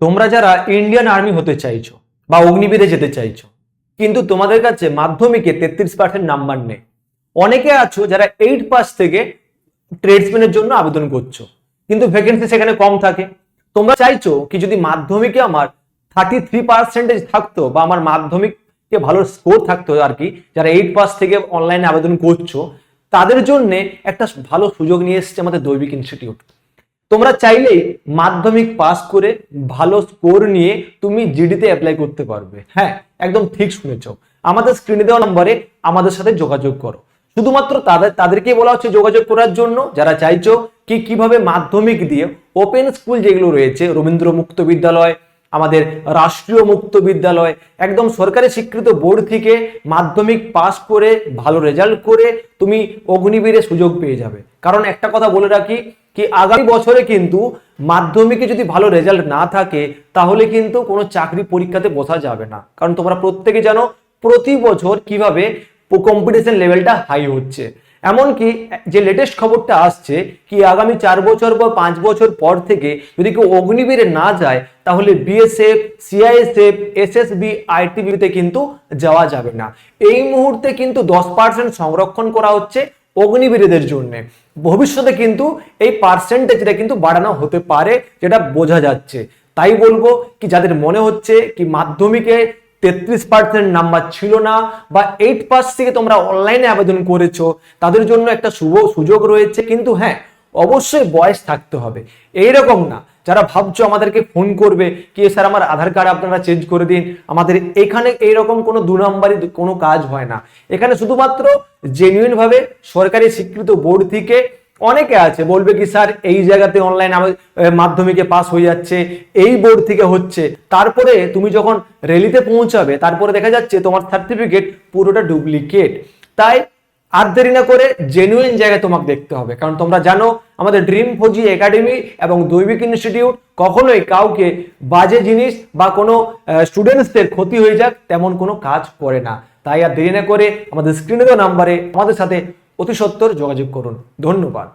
তোমরা যারা Indian army হতে চাইছো বা অগ্নিবীরে যেতে চাইছো, কিন্তু তোমাদের কাছে মাধ্যমিকে তেত্রিশ পার্সেন্ট নাম্বার নেই। অনেকে আছো যারা এইট পাস থেকে ট্রেডসম্যানের জন্য আবেদন করছ, কিন্তু ভ্যাকেন্সি সেখানে কম থাকে। তোমরা চাইছো কি যদি মাধ্যমিকে আমার থার্টি থ্রি পার্সেন্টেজ থাকতো বা আমার মাধ্যমিকে ভালো স্কোর থাকতো আর কি, যারা এইট পাস থেকে অনলাইনে আবেদন করছ, তাদের জন্য একটা ভালো সুযোগ নিয়ে এসেছে আমাদের দৈবিক ইনস্টিটিউট তোমরা চাইলেই মাধ্যমিক পাস করে ভালো স্কোর নিয়ে তুমি জিডিতে অ্যাপ্লাই করতে পারবে। হ্যাঁ একদম ঠিক শুনেছ। আমাদের স্ক্রিনে দেওয়া নম্বরে আমাদের সাথে যোগাযোগ করো। শুধুমাত্র তাদের তাদেরকে বলা হচ্ছে যোগাযোগ করার জন্য। যারা চাইছো কি কীভাবে মাধ্যমিক দিয়ে ওপেন স্কুল যেগুলো রয়েছে, রবীন্দ্র মুক্ত বিদ্যালয়, আমাদের রাষ্ট্রীয় মুক্ত বিদ্যালয়, একদম সরকারি স্বীকৃত বোর্ড থেকে মাধ্যমিক পাস করে ভালো রেজাল্ট করে তুমি অগ্নিবীরে সুযোগ পেয়ে যাবে। কারণ একটা কথা বলে রাখি কি আগামী বছরে কিন্তু মাধ্যমিকে যদি ভালো রেজাল্ট না থাকে, তাহলে কিন্তু কোনো চাকরি পরীক্ষাতে বসা যাবে না। কারণ তোমরা প্রত্যেকে জানো প্রতি বছর কীভাবে কম্পিটিশন লেভেলটা হাই হচ্ছে। এমনকি যে লেটেস্ট খবরটা আসছে কি আগামী চার বছর বা পাঁচ বছর পর থেকে যদি কেউ অগ্নিবীরে না যায়, তাহলে বিএসএফ সিআইএসএফ এসএসবি আইটিবিতে কিন্তু যাওয়া যাবে না। এই মুহূর্তে কিন্তু দশ পার্সেন্ট সংরক্ষণ করা হচ্ছে। অগ্নিবীরদের জন্য। ভবিষ্যতে কিন্তু এই পার্সেন্টেজটা কিন্তু বাড়ানো হতে পারে, যেটা বোঝা যাচ্ছে। তাই বলব কি যাদের মনে হচ্ছে কি মাধ্যমিকে তেত্রিশ পার্সেন্ট নাম্বার ছিল না বা এইট পাস থেকে তোমরা অনলাইনে আবেদন করেছ, তাদের জন্য একটা শুভ সুযোগ রয়েছে। কিন্তু হ্যাঁ অবশ্যই বয়স থাকতে হবে। এইরকম না। যারা ভাবছ আমাদেরকে ফোন করবে, কি স্যার আমার আধার কার্ড আপনারা চেঞ্জ করে দিন, আমাদের এখানে এইরকম কোনো দু নম্বরই কোনো কাজ হয় না। এখানে শুধুমাত্র জেনুইন ভাবে সরকারি স্বীকৃত বোর্ড থেকে অনেকে আছে, বলবে কি স্যার এই জায়গাতে অনলাইন মাধ্যমিকে পাস হয়ে যাচ্ছে, এই বোর্ড থেকে হচ্ছে। তারপরে তুমি যখন রেলিতে পৌঁছাবে, তারপরে দেখা যাচ্ছে তোমার সার্টিফিকেট পুরোটা ডুপ্লিকেট তাই আর দেরি না করে জেনুইন জায়গায় তোমাকে দেখতে হবে। কারণ তোমরা জানো, আমাদের ড্রিম ফৌজি একাডেমি এবং দৈবিক ইনস্টিটিউট কখনোই কাউকে বাজে জিনিস বা কোনো স্টুডেন্টসদের ক্ষতি হয়ে যাক তেমন কোনো কাজ করে না। তাই আর দেরি না করে আমাদের স্ক্রিনে দেওয়া নাম্বারে আমাদের সাথে অতি সত্বর যোগাযোগ করুন। ধন্যবাদ।